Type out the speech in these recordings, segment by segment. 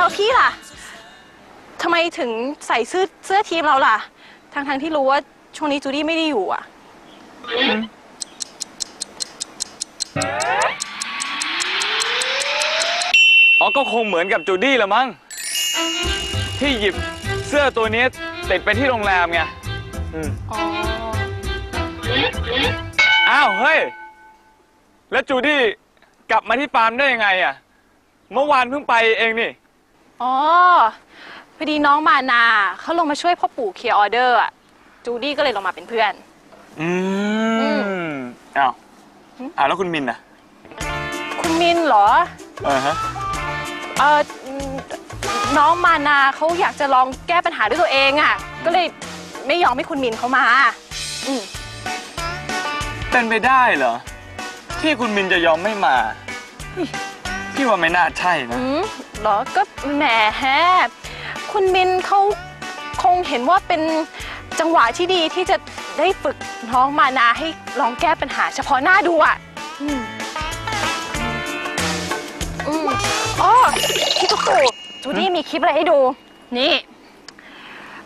แล้วพี่ล่ะทำไมถึงใส่เสื้อเสื้อทีมเราล่ะทั้งทั้งๆที่รู้ว่าช่วงนี้จูดี้ไม่ได้อยู่อะ อ๋อก็คงเหมือนกับจูดี้ละมั้งที่หยิบเสื้อตัวนี้ติดไปที่โรงแรมไงอืมอ๋อ อ้าว เฮ้ย แล้วจูดี้กลับมาที่ฟาร์มได้ยังไงอะ เมื่อวานเพิ่งไปเองนี่ อ๋อ พอดีน้องมานาเขาลงมาช่วยพ่อปู่เคลียร์ออเดอร์อะจูดี้ก็เลยลงมาเป็นเพื่อน อือืมอ้าวอ้าวแล้วคุณมินอะ คุณมินเหรอ เออฮะ เออน้องมานาเขาอยากจะลองแก้ปัญหาด้วยตัวเองอะก็เลยไม่ยอมให้คุณมินเขามาอืมเป็นไปได้เหรอ ที่คุณมินจะยอมไม่มาเฮ้ย พี่ว่าไม่น่าใช่นะ อืมเหรอก็แหมแฮคุณมินเขาคงเห็นว่าเป็นจังหวะที่ดีที่จะได้ฝึกน้องมานาให้ลองแก้ปัญหาเฉพาะหน้าดูอะ อืมอืมอ๋อพี่ตุ๊กตู่จูดี้มีคลิปอะไรให้ดู นี่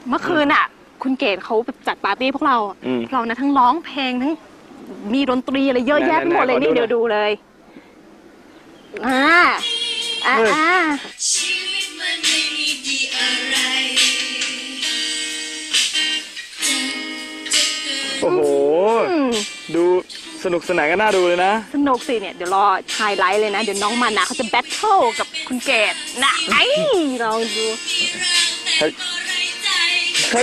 เมื่อคืนอะ คุณเกดเขาแบบจัดปาร์ตี้พวกเราอะอืมเรานะทั้งร้องเพลงทั้งมีดนตรีอะไรเยอะแยะไปหมดเลยไหนๆๆนี่ขอดูหน่อย เดี๋ยวดูเลย อ่าอ่าเฮ้ยอ่าชีวิตมันไม่มีดีอะไรจะเกิดโอ้โหอืมดูสนุกสนานกันน่าดูเลยนะ สนุกสิเนี่ย เดี๋ยวรอไฮไลท์เลยนะ เดี๋ยวน้องมานะเขาจะแบทเทิลกับคุณเกดนะไอ้ลองดูเฮ้ยอะไรใจเฮ้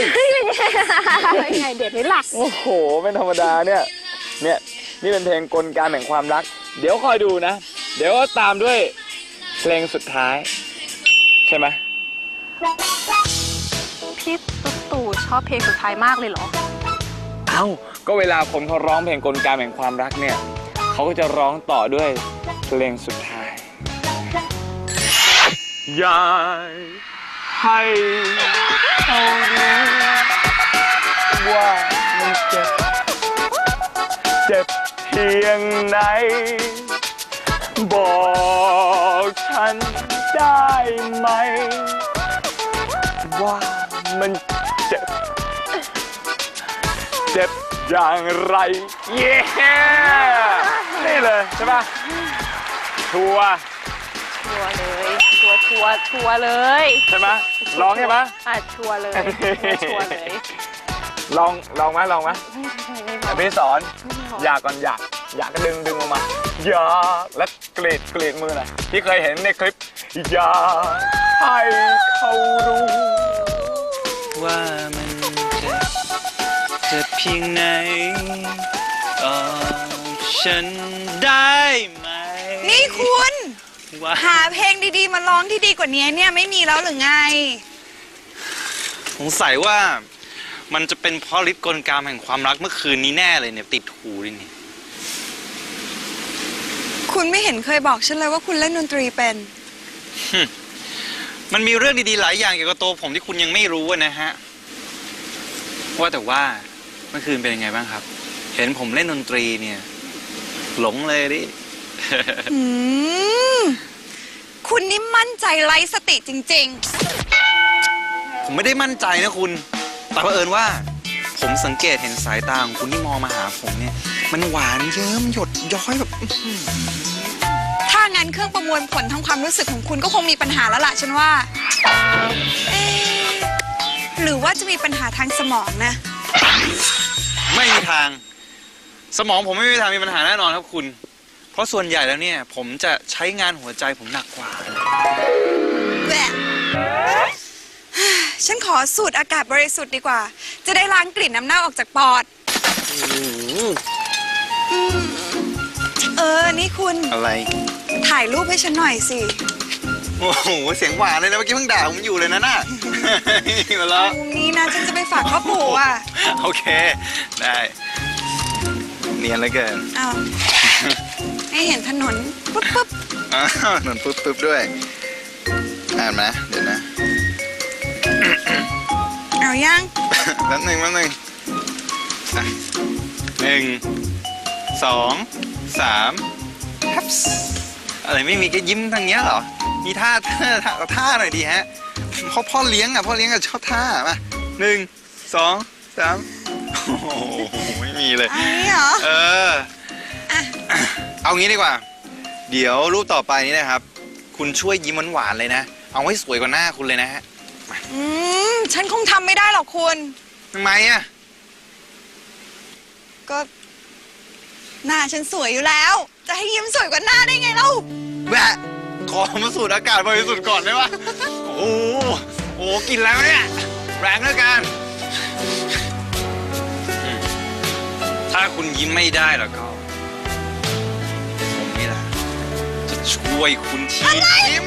ยไงเด็ดไหมล่ะโอ้โหเป็นธรรมดาเนี่ย เนี่ย นี่เป็นเพลงกลการแห่งความรัก เดี๋ยวคอยดูนะ เดี๋ยวก็ตามด้วยเพลงสุดท้าย ใช่ไหมพี่ตุ๊กตู่ชอบเพลงสุดท้ายมากเลยเหรอ เอ้า ก็เวลาคนเขาร้องเพลงกลการแห่งความรักเนี่ย เขาก็จะร้องต่อด้วยเพลงสุดท้ายอยากให้เขารู้ว่ามันเจ็บ เจ็บเพียงไหน บอกฉันได้ไหม ว่ามันเจ็บ เจ็บอย่างไร เย้ นี่เลยใช่ปะชัวร์ชัวร์เลยชัวร์ชัวร์ชัวร์เลยใช่ไหมลองใช่ไหมอะชัวร์เลยชัวร์เลยลองลองไหมลองไหมแต่พี่สอนอยากก่อนอยาก อยากก็ดึงดึงออกมาอยากและก รีดกรีดมือหน่อยที่เคยเห็นในคลิป อยากให้เขารู้ว่ามันจะเจ็บเพียงไหนบอกฉันได้ไหม นี่คุณ ว่าหาเพลงดีๆ มาร้องที่ดีกว่านี้เนี่ยไม่มีแล้วหรือไง สงสัยว่า มันจะเป็นเพราะฤทธิ์กลกามแห่งความรักเมื่อคืนนี้แน่เลยเนี่ย ติดหูดิเนี่ย คุณไม่เห็นเคยบอกฉันเลยว่าคุณเล่นดนตรีเป็น มันมีเรื่องดีๆหลายอย่างเกี่ยวกับตัวผมที่คุณยังไม่รู้อะนะฮะ ว่าแต่ว่าเมื่อคืนเป็นยังไงบ้างครับ เห็นผมเล่นดนตรีเนี่ย หลงเลยดิอืมคุณนี่มั่นใจไร้สติจริงผมไม่ได้มั่นใจนะคุณ แต่เผอิญว่า ผมสังเกตเห็นสายตาของคุณที่มองมาหาผมเนี่ย มันหวานเยิ้มหยดย้อยแบบๆถ้างั้นเครื่องประมวลผลทางความรู้สึกของคุณก็คงมีปัญหาแล้วล่ะฉันว่าเอ๊ะหรือว่าจะมีปัญหาทางสมองนะ ไม่มีทาง สมองผมไม่มีทางมีปัญหาแน่นอนครับคุณ เพราะส่วนใหญ่แล้วเนี่ย ผมจะใช้งานหัวใจผมหนักกว่า แหวะ ฉันขอสูดอากาศบริสุทธิ์ดีกว่า จะได้ล้างกลิ่นน้ำเน่าออกจากปอดเออ นี่คุณ อะไร ถ่ายรูปให้ฉันหน่อยสิ โอ้โห เสียงหวานเลยนะ เมื่อกี้เพิ่งด่าผมอยู่เลยนะน่ะ มาแล้วมุมนี้นะฉันจะไปฝากพ่อปู่อะ โอเค ได้ เนียนเหลือเกินเอาให้เห็นถนนปุ๊บปุ๊บ อ้าวหนุนปึ๊บปึ๊บด้วย อ่านมา เดี๋ยวนะ เอายัง แป๊บหนึ่งแป๊บหนึ่งอะหนึ่งสองสามฮับส์อะไรไม่มีก็ยิ้มทางเนี้ยเหรอ มีท่าท่าท่าท่าหน่อยดีฮะพ่อพ่อเลี้ยงอะพ่อเลี้ยงอะชอบท่ามาหนึ่งสองสามโอ้โหไม่มีเลย อันนี้เหรอ เออ อะ เอางี้ดีกว่า เดี๋ยวรูปต่อไปนี้นะครับ คุณช่วยยิ้มหวานๆเลยนะ เอาให้สวยกว่าหน้าคุณเลยนะฮะ อืม ฉันคงทำไม่ได้หรอกคุณ ทำไมอะ ก็ หน้าฉันสวยอยู่แล้ว จะให้ยิ้มสวยกว่าหน้าได้ไงเล่าแบะขอมาสูดอากาศบริสุทธิ์ก่อนได้ปะโอ้โหโอ้โหกลินแล้วเนี่ย แรงเหลือเกินอืมถ้าคุณยิ้มไม่ได้แล้วก็ผมนี่แหละจะช่วยคุณทียิ้ม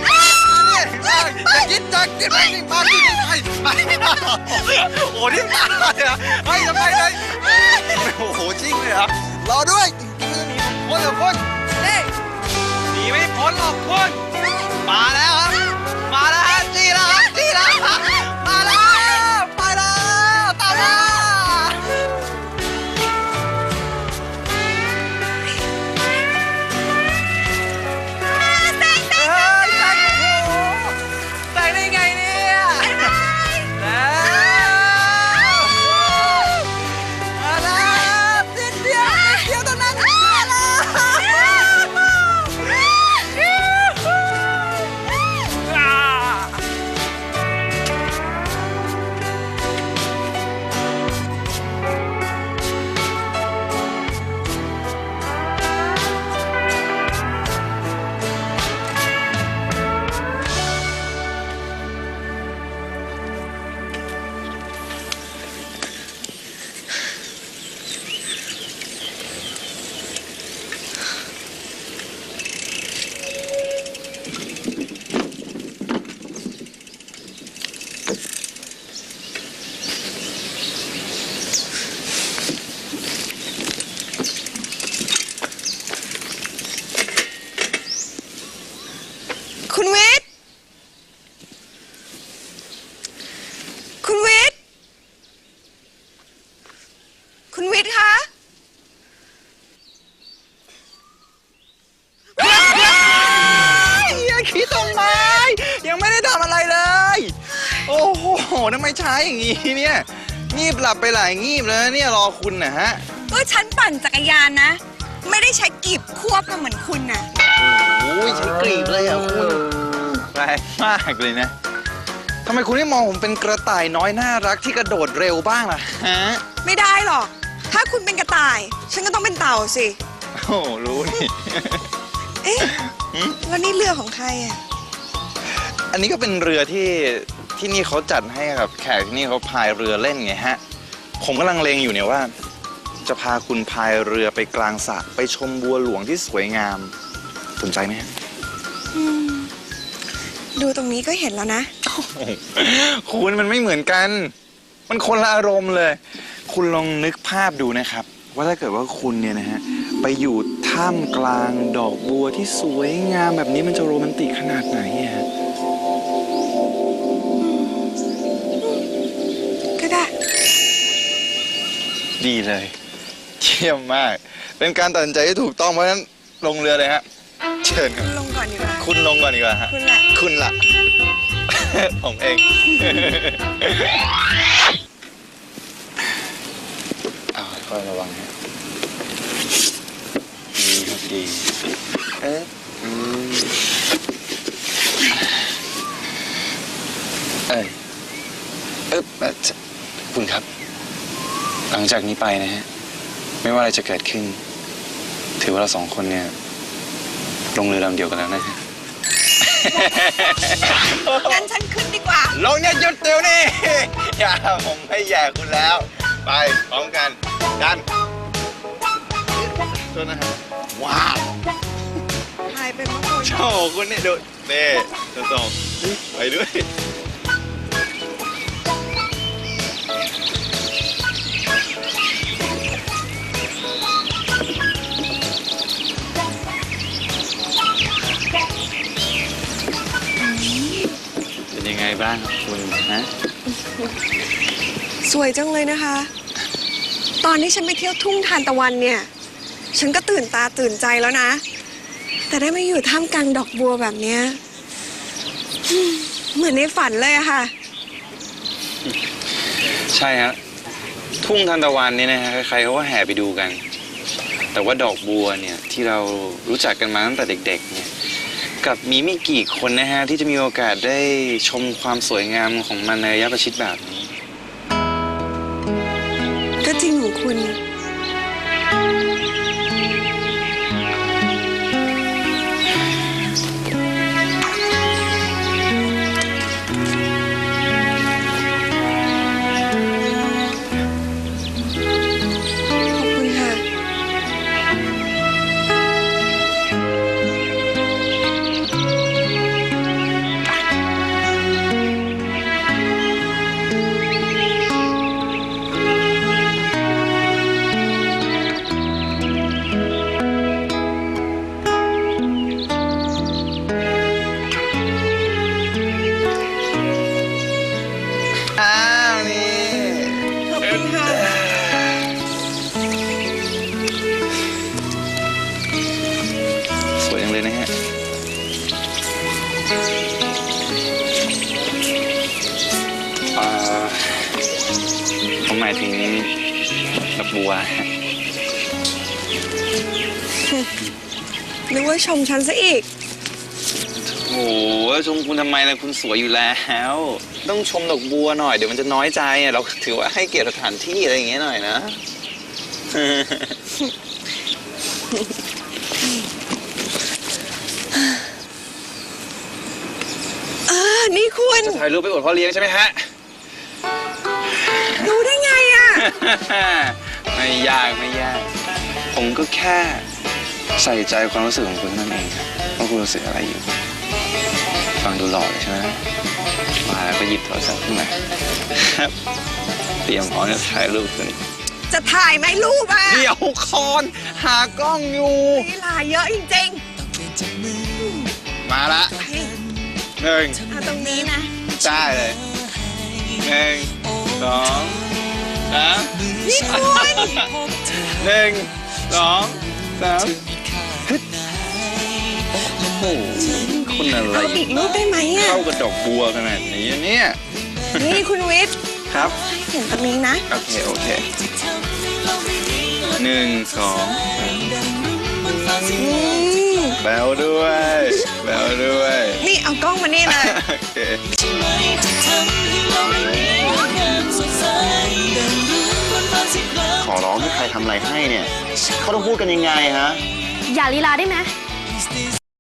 จะคิดจะคิดไปนี่มาที่นี่ไปไปโอ้โหนี่มาเลยเหรอเฮ้ยทำไมเลยโอ้โหจริงเลยครับรอด้วยจริงๆจะหนีพ้นเหรอพ้นนี่หนีไม่พ้นหรอกคุณมาแล้วครับมาแล้วฮะจีแล้วครับจีแล้ว ช้าอย่างนี้เนี่ยงีบหลับไปหลายงีบแล้วเนี่ยรอคุณนะฮะก็ฉันปั่นจักรยานนะ ไม่ได้ใช้กีบควบกันเหมือนคุณนะโอ้ยใช้กรีบเลยอะคุณแรงมากเลยนะทำไมคุณไม่มองผมเป็นกระต่ายน้อยน่ารักที่กระโดดเร็วบ้างล่ะฮะไม่ได้หรอก ถ้าคุณเป็นกระต่าย ฉันก็ต้องเป็นเต่าสิโอ้รู้นี่เอ๊ะหืมแล้วนี่เรือของใครอะอันนี้ก็เป็นเรือที่ ที่นี่เขาจัดให้กับแขกที่นี่เขาพายเรือเล่นไงฮะ ผมกำลังเลงอยู่เนี่ยว่า จะพาคุณพายเรือไปกลางสระไปชมบัวหลวงที่สวยงาม สนใจไหมฮะ ดูตรงนี้ก็เห็นแล้วนะ คุณมันไม่เหมือนกัน มันคนละอารมณ์เลย คุณลองนึกภาพดูนะครับ ว่าถ้าเกิดว่าคุณเนี่ยนะฮะ ไปอยู่ท่ามกลางดอกบัวที่สวยงามแบบนี้มันจะโรแมนติกขนาดไหนอะฮะ ดีเลย เยี่ยมมาก เป็นการตัดสินใจที่ถูกต้องเพราะฉะนั้นลงเรือเลยฮะ เชิญครับ ลงก่อนดีกว่า คุณลงก่อนดีกว่าฮะ คุณแหละคุณล่ะผมเอง เอาค่อยระวังฮะดีครับดี เอ๊ะอืมเอ้ยเอ๊ะเอ่อคุณครับ หลั งจากนี้ไปนะฮะ ไม่ว่าอะไรจะเกิดขึ้น ถือว่าเราสองคนเนี่ย ลงเรือลำเดียวกันแล้วนะฮะ งั้นฉันขึ้นดีกว่า ลงเนี่ยหยุดเดี๋ยวนี้ อย่าผมไม่แย่คุณแล้ว ไปพร้อมกันกันตัวนะฮะว้าวหายไปเมื่อคุณโชว์คุณนี่ดูเน่ตัวสองไปด้วย บ้างครับคุณฮะสวยจังเลยนะคะ ตอนที่ฉันไปเที่ยวทุ่งทานตะวันเนี่ย ฉันก็ตื่นตาตื่นใจแล้วนะ แต่ได้มาอยู่ท่ามกลางดอกบัวแบบเนี้ยเหมือนในฝันเลยอะค่ะ ใช่ฮะทุ่งทันตะวันนี่นะฮะใครๆเขาก็แห่ไปดูกัน แต่ว่าดอกบัวเนี่ยที่เรารู้จักกันมาตั้งแต่เด็ก ๆ เนี่ย กับมีไม่กี่คนนะฮะที่จะมีโอกาสได้ชมความสวยงามของมันในระยะประชิดแบบนี้ ผมหมายถึงดอกบัวฮะนึกว่าชมฉันซะอีก โอ้โหชมคุณทำไมล่ะคุณสวยอยู่แล้ว ต้องชมดอกบัวหน่อย เดี๋ยวมันจะน้อยใจอะเราถือว่าให้เกียรติสถานที่อะไรอย่างเงี้ยหน่อยนะเออนี่คุณ จะถ่ายรูปไปอวดพ่อเลี้ยงใช่ไหมฮะรู้ได้ ไงอะไม่ยากไม่ยาก ผมก็แค่ใส่ใจความรู้สึกของคุณนั่นเองครับว่าคุณรู้สึกอะไรอยู่ ฟังดูหล่อเลยใช่ไหมมาแล้วก็หยิบโทรศัพท์ขึ้นมาครับเตรียมพร้อมจะถ่ายรูปกันจะถ่ายไหมรูปอะเดี๋ยวคอนหากล้องอยู่เวลาเยอะจริงมาละๆเฮ้ยหนึ่งเอาตรงนี้นะ ได้เลยหนึ่งสอง สามนี่คุณหนึ่งสองสามฮึดโอ้โหคุณอะไรเอาอีกรูปได้ไหมอะเข้ากับดอกบัวขนาดนี้เนี่ยนี่คุณวิทย์ครับให้เห็นตรงนี้นะ โอเค โอเคหนึ่งสองอืมแบวด้วยแบวด้วย นี่เอากล้องมานี่เลยโอเค ขอร้องที่ใครทำอะไรให้เนี่ยเขาต้องพูดกันยังไงฮะ อย่าลีลาได้ไหม